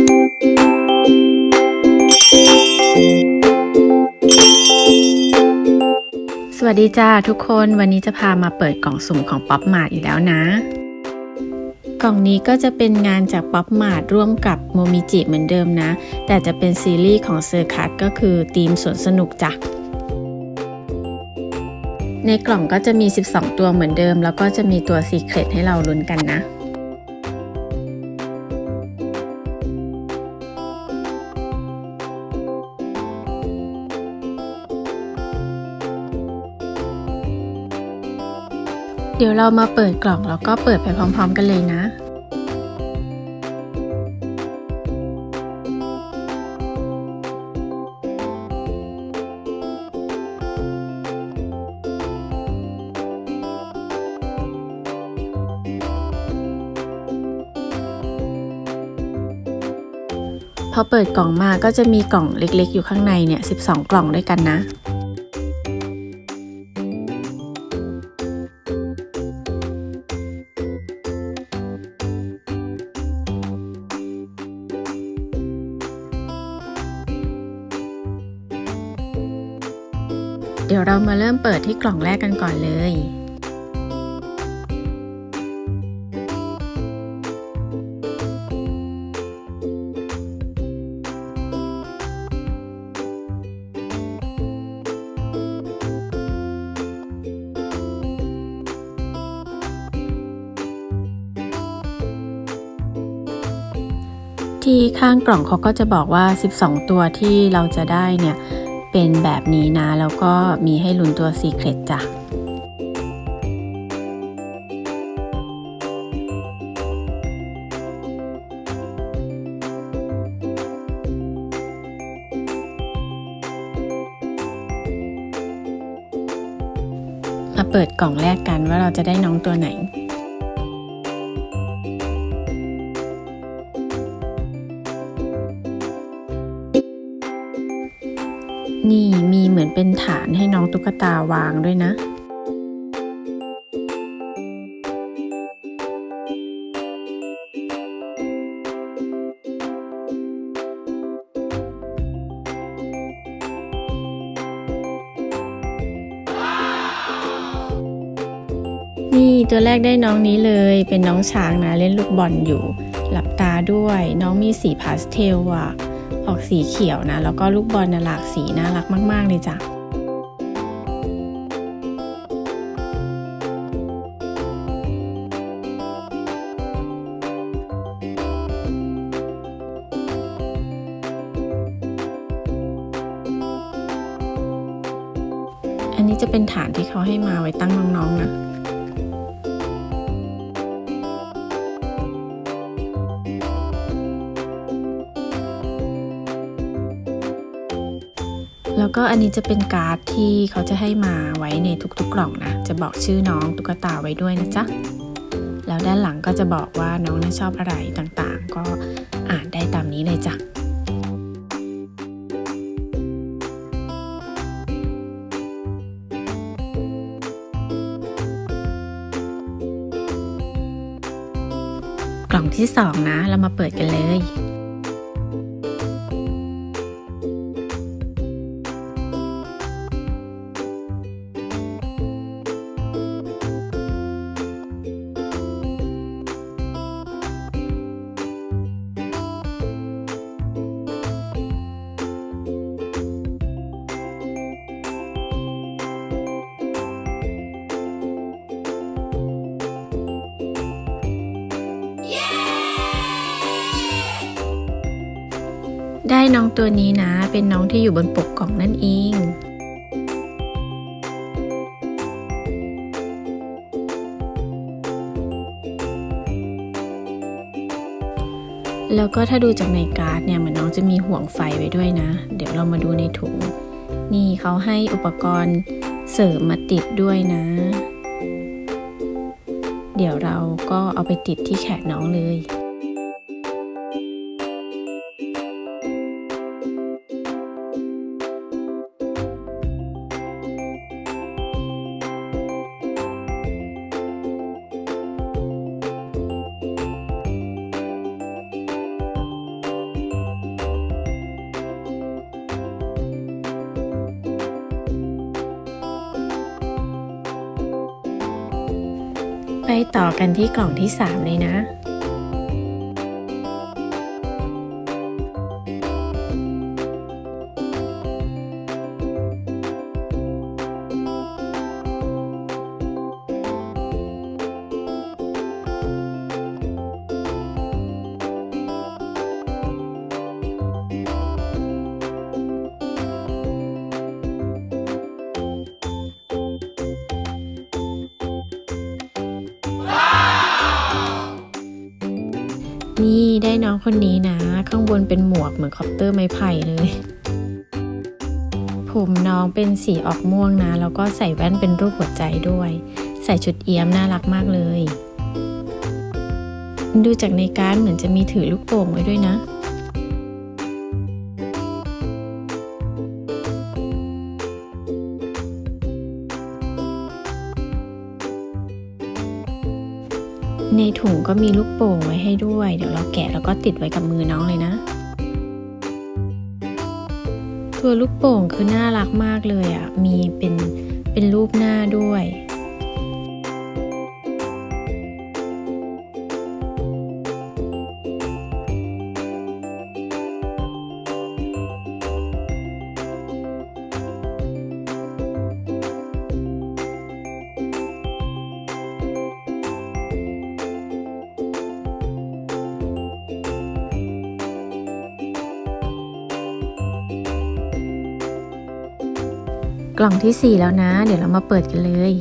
สวัสดีจ้าทุกคนวันนี้จะพามาเปิดกล่องสุ่มของป๊อปมาร์ทอีกแล้วนะ กล่องนี้ก็จะเป็นงานจากป๊อปมาร์ทร่วมกับโมมิจิเหมือนเดิมนะ แต่จะเป็นซีรีส์ของเซอร์คัสก็คือทีมสวนสนุกจ้ะในกล่องก็จะมี 12 ตัวเหมือนเดิม แล้วก็จะมีตัวซีเครตให้เราลุ้นกันนะ เดี๋ยวเรามาเปิดกล่องแล้วก็เปิดไปพร้อม ๆ กันเลยนะ พอเปิดกล่องมาก็จะมีกล่องเล็กๆ อยู่ข้างในเนี่ย 12 กล่องด้วยกันนะ เดี๋ยวเรามาเริ่มเปิดที่กล่องแรกกันก่อนเลย ที่ข้างกล่องเขาก็จะบอกว่า 12 ตัวที่เราจะได้เนี่ย เป็นแบบนี้นะ แล้วก็มีให้ลุ้นตัว Secret จ้ะมาเปิดกล่องแรกกันว่าเราจะได้น้องตัวไหน เป็นฐานให้น้องตุ๊กตาวางด้วยนะ นี่ตัวแรกได้น้องนี้เลย เป็นน้องช้างนะ เล่นลูกบอลอยู่ หลับตาด้วย น้องมีสีพาสเทลอะ ออกสีเขียวนะ แล้วก็ลูกบอลนะหลากสีน่ารักมาก ๆ เลยจ้ะอันนี้จะเป็นฐานที่เขาให้มาไว้ตั้งน้องๆนะ แล้วก็อันนี้จะเป็นการ์ดที่เขาจะให้มาไว้ในทุกๆกล่องนะ จะบอกชื่อน้องตุ๊กตาไว้ด้วยนะจ๊ะ แล้วด้านหลังก็จะบอกว่าน้องน่าชอบอะไรต่างๆ ก็อ่านได้ตามนี้เลยจ้ะกล่องที่สองนะ เรามาเปิดกันเลย น้องตัวนี้นะ เป็นน้องที่อยู่บนปกกล่องนั่นเองแล้วก็ถ้าดูจากในการ์ดเนี่ยเหมือนน้องจะมีห่วงไฟไว้ด้วยนะ เดี๋ยวเรามาดูในถุง นี่เขาให้อุปกรณ์เสริมมาติดด้วยนะ เดี๋ยวเราก็เอาไปติดที่แขนน้องเลย ไปต่อกันที่กล่องที่ 3 เลยนะ นี่ได้น้องคนนี้นะ ข้างบนเป็นหมวกเหมือนคอปเตอร์ไม้ไผ่เลย ผมน้องเป็นสีออกม่วงนะ แล้วก็ใส่แว่นเป็นรูปหัวใจด้วย ใส่ชุดเอี้ยมน่ารักมากเลย ดูจากในการดเหมือนจะมีถือลูกโป่งไว้ด้วยนะ ถุงก็มีลูกโป่งไว้ให้ด้วย เดี๋ยวเราแกะแล้วก็ติดไว้กับมือน้องเลยนะ ตัวลูกโป่งคือน่ารักมากเลยอะ มีเป็นเป็นรูปหน้าด้วย กล่องที่ 4 แล้วนะ เดี๋ยวเรามาเปิดกันเลย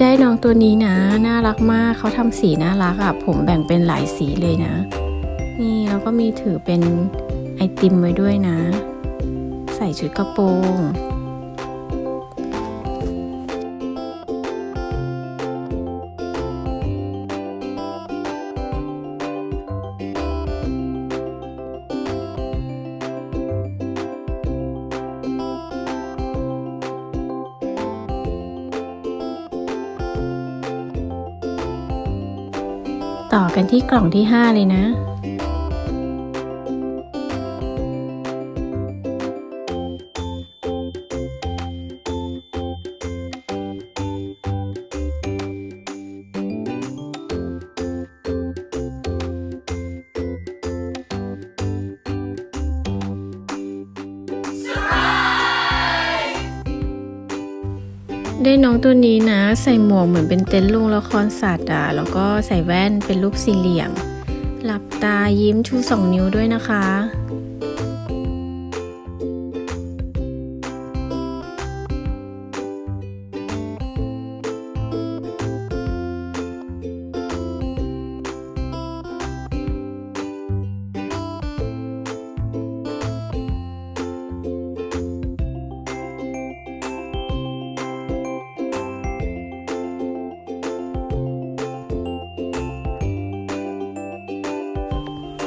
ได้น้องตัวนี้นะ น่ารักมากเขาทำสีน่ารักอะ่ะ ผมแบ่งเป็นหลายสีเลยนะ นี่แล้วก็มีถือเป็นไอติมไว้ด้วยนะ ใส่ชุดกระโปรงต่อกันที่กล่องที่ 5 เลยนะ ได้น้องตัวนี้นะ ใส่หมวกเหมือนเป็นเต็นท์ลุงละครสัตว์อะแล้วก็ใส่แว่นเป็นรูปสี่เหลี่ยม หลับตายิ้มชูสองนิ้วด้วยนะคะ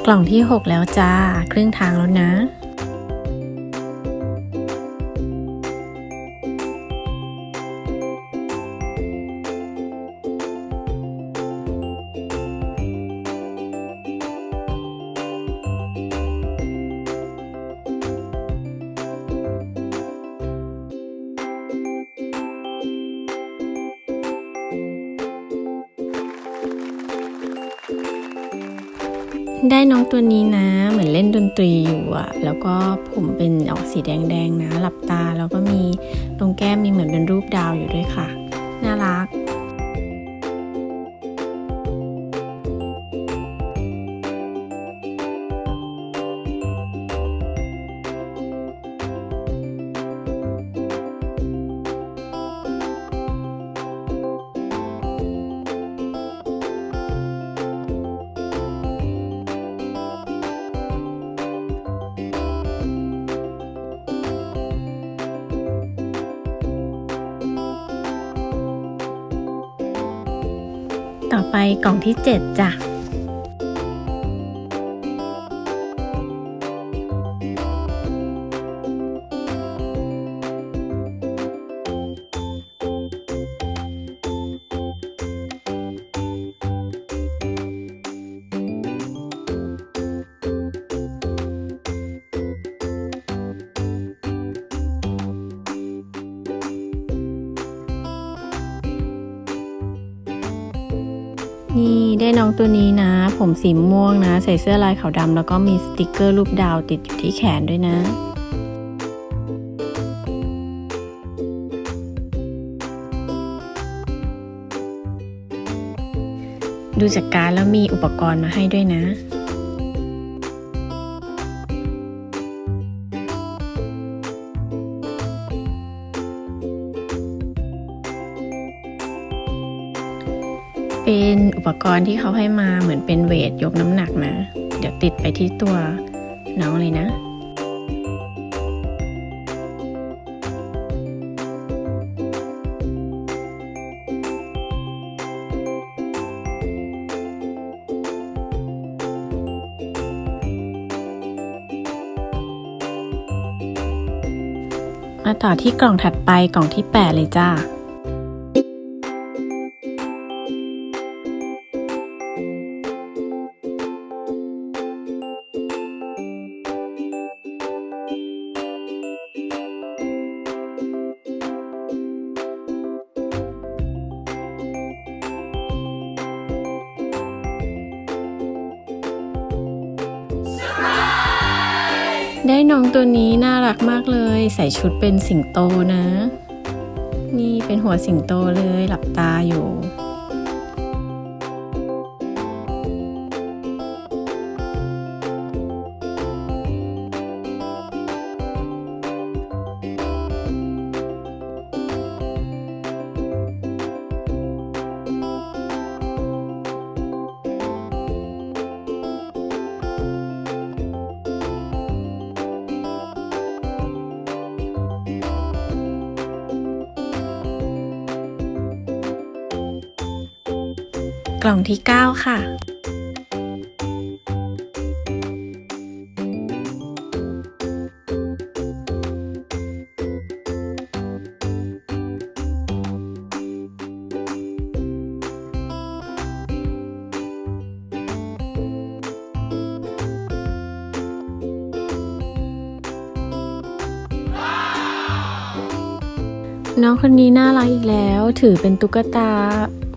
กล่องที่ 6 แล้วจ้า ครึ่งทางแล้วนะ ตรีอยู่อะแล้วก็ผมเป็นออกสีแดงๆนะ หลับตาแล้วก็มีตรงแก้มมีเหมือนเป็นรูปดาวอยู่ด้วยค่ะ น่ารัก กล่องที่ 7จ้ะ นี่ได้น้องตัวนี้นะ ผมสีม่วงนะ ใส่เสื้อลายขาวดำแล้วก็มีสติกเกอร์รูปดาวติดอยู่ที่แขนด้วยนะดูจากการแล้วมีอุปกรณ์มาให้ด้วยนะ กรณ์ที่เขาให้มาเหมือนเป็นเวทยกน้ำหนักนะ เดี๋ยวติดไปที่ตัวน้องเลยนะมาต่อที่กล่องถัดไปกล่องที่ 8 เลยจ้า ตัวนี้น่ารักมากเลย ใส่ชุดเป็นสิงโตนะ นี่เป็นหัวสิงโตเลยหลับตาอยู่ ที่ 9 ค่ะ น้องคนนี้น่ารักอีกแล้ว ถือเป็นตุ๊กตา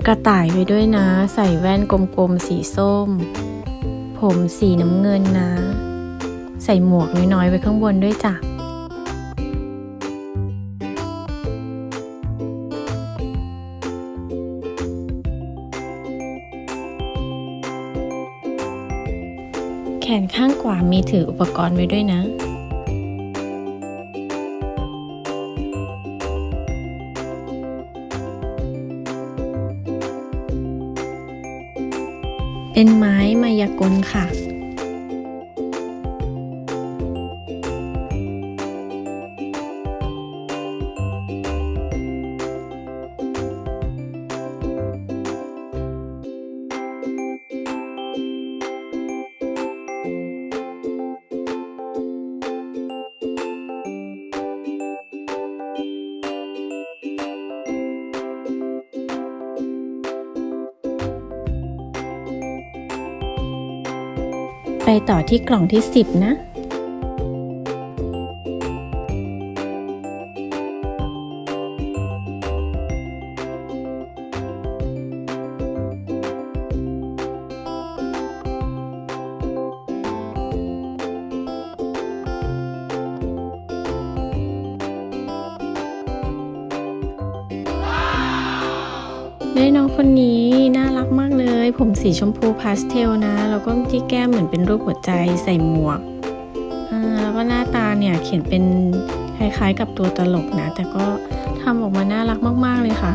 กระต่ายไว้ด้วยนะ ใส่แว่นกลมๆสีส้ม ผมสีน้ำเงินนะ ใส่หมวกน้อยๆไว้ข้างบนด้วยจ้ะแขนข้างขวามีถืออุปกรณ์ไว้ด้วยนะายากลค่ะ ไปต่อที่กล่องที่ 10 นะ ได้น้องคนนี้น่ารักมากเลย ผมสีชมพูพาสเทลนะ แล้วก็ที่แก้มเหมือนเป็นรูปหัวใจใส่หมวกแล้วก็หน้าตาเนี่ยเขียนเป็นคล้ายๆกับตัวตลกนะ แต่ก็ทำออกมาน่ารักมากๆเลยค่ะ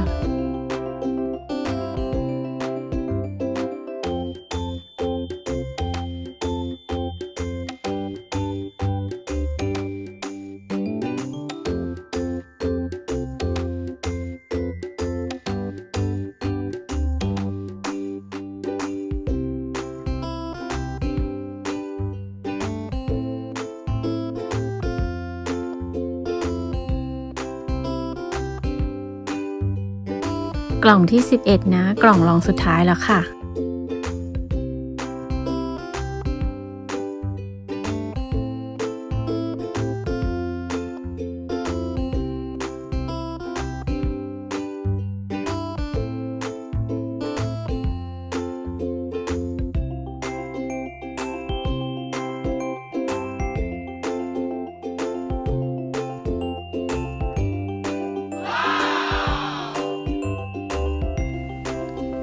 กล่องที่ 11 นะ กล่องรองสุดท้ายแล้วค่ะ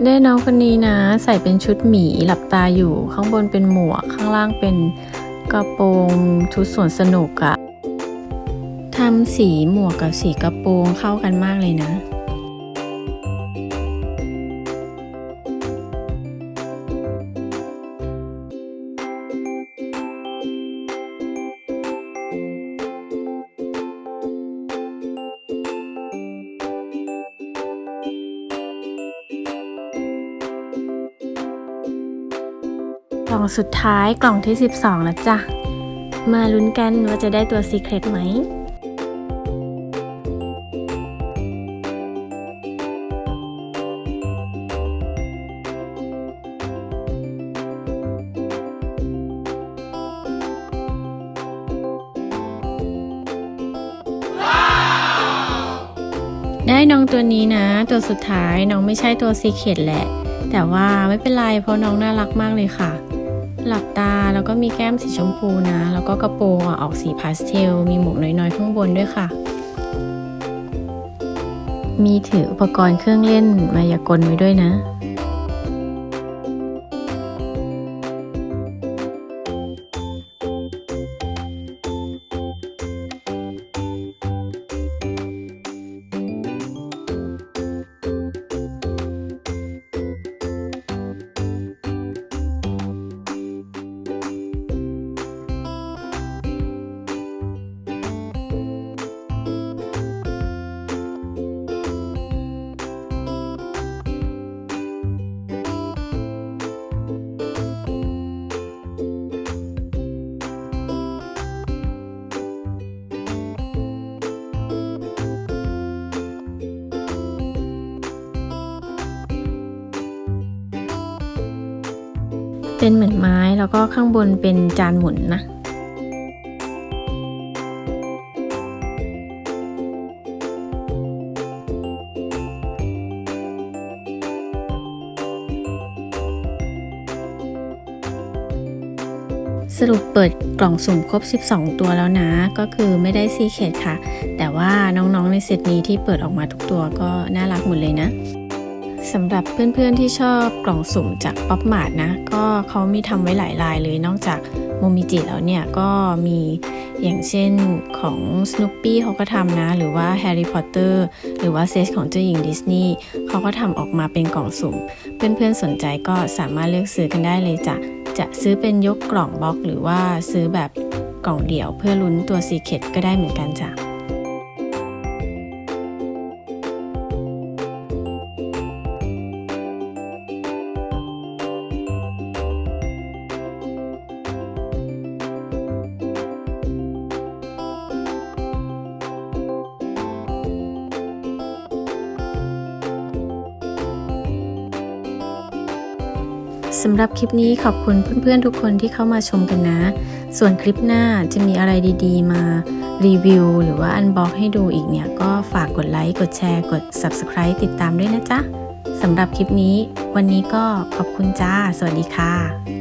ได้น้องคนนี้นะ ใส่เป็นชุดหมีหลับตาอยู่ ข้างบนเป็นหมวก ข้างล่างเป็นกระโปรงชุดสวนสนุกอะทำสีหมวกกับสีกระโปรงเข้ากันมากเลยนะ สุดท้ายกล่องที่ 12 แล้วจ้ะ มาลุ้นกันว่าจะได้ตัวซีเครตไหมได้น้องตัวนี้นะ ตัวสุดท้ายน้องไม่ใช่ตัวซีเครตแหละ แต่ว่าไม่เป็นไรเพราะน้องน่ารักมากเลยค่ะ หลับตาแล้วก็มีแก้มสีชมพูนะ แล้วก็กระโปรงออกสีพาสเทล มีหมวกน้อยๆข้างบนด้วยค่ะ มีถืออุปกรณ์เครื่องเล่นมายากลไว้ด้วยนะ เป็นเหมือนไม้แล้วก็ข้างบนเป็นจานหมุนนะสรุปเปิดกล่องสุ่มครบ 12 ตัวแล้วนะ ก็คือไม่ได้ซีเคดค่ะ แต่ว่าน้องๆในเซตนี้ที่เปิดออกมาทุกตัวก็น่ารักหมดเลยนะ สำหรับเพื่อนๆที่ชอบกล่องสุ่มจากป๊อปมาร์ทนะ ก็เขามีทำไว้หลายลายเลยนอกจากโมมิจิแล้วเนี่ย ก็มีอย่างเช่นของ Snoopy เขาก็ทำนะ หรือว่า Harry Potter หรือว่าเซตของเจ้าหญิงดิสนีย์เขาก็ทำออกมาเป็นกล่องสุ่ม เพื่อนๆสนใจก็สามารถเลือกซื้อกันได้เลยจ้ะจะซื้อเป็นยกกล่องบล็อก หรือว่าซื้อแบบกล่องเดี่ยวเพื่อลุ้นตัวซีเคดก็ได้เหมือนกันจ้ะ สำหรับคลิปนี้ขอบคุณเพื่อนๆทุกคนที่เข้ามาชมกันนะ ส่วนคลิปหน้าจะมีอะไรดีๆ มารีวิว หรือว่าอันบ็อกให้ดูอีกเนี่ย ก็ฝากกดไลค์ กดแชร์ กด Subscribe ติดตามด้วยนะจ๊ะสำหรับคลิปนี้ วันนี้ก็ขอบคุณจ้า สวัสดีค่ะ